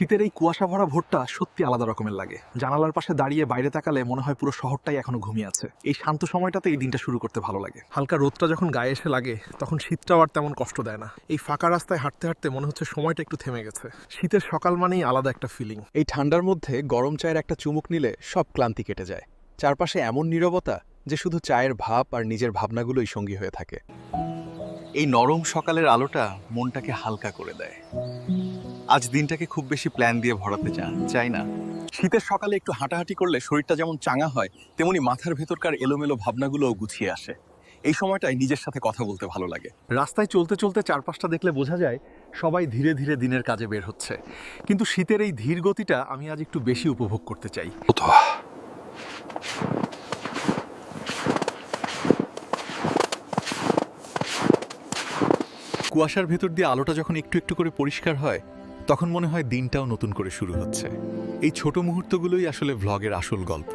শীতের এই কুয়াশা ভরা ভোরটা সত্যি আলাদা রকমের লাগে। জানালার পাশে দাঁড়িয়ে বাইরে তাকালে মনে হয় পুরো শহরটাই এখনও ঘুমিয়ে আছে। এই শান্ত সময়টাতে এই দিনটা শুরু করতে ভালো লাগে। হালকা রোদটা যখন গায়ে এসে লাগে, তখন শীতটাও আর তেমন কষ্ট দেয় না। এই ফাঁকা রাস্তায় হাঁটতে হাঁটতে মনে হচ্ছে সময়টা একটু থেমে গেছে। শীতের সকাল মানেই আলাদা একটা ফিলিং এই ঠান্ডার মধ্যে গরম চায়ের একটা চুমুক নিলে সব ক্লান্তি কেটে যায়। চারপাশে এমন নীরবতা যে শুধু চায়ের ভাব আর নিজের ভাবনাগুলোই সঙ্গী হয়ে থাকে। এই নরম সকালের আলোটা মনটাকে হালকা করে দেয়। আজ দিনটাকে খুব বেশি প্ল্যান দিয়ে ভরাতে চান চাই না। শীতের সকালে একটু হাঁটাহাঁটি করলে শরীরটা যেমন চাঙা হয় তেমনি মাথার ভেতরকার এলোমেলো ভাবনাগুলোও গুছিয়ে আসে। এই সময়টায় নিজের সাথে কথা বলতে ভালো লাগে। রাস্তায় চলতে চলতে চারপাশটা দেখলে বোঝা যায় সবাই ধীরে ধীরে দিনের কাজে বের হচ্ছে। কিন্তু শীতের এই ধীর গতিটা আমি আজ একটু বেশি উপভোগ করতে চাই। কুয়াশার ভেতর দিয়ে আলোটা যখন একটু একটু করে পরিষ্কার হয় তখন মনে হয় দিনটাও নতুন করে শুরু হচ্ছে। এই ছোট মুহূর্তগুলোই আসলে ভ্লগের আসল গল্প।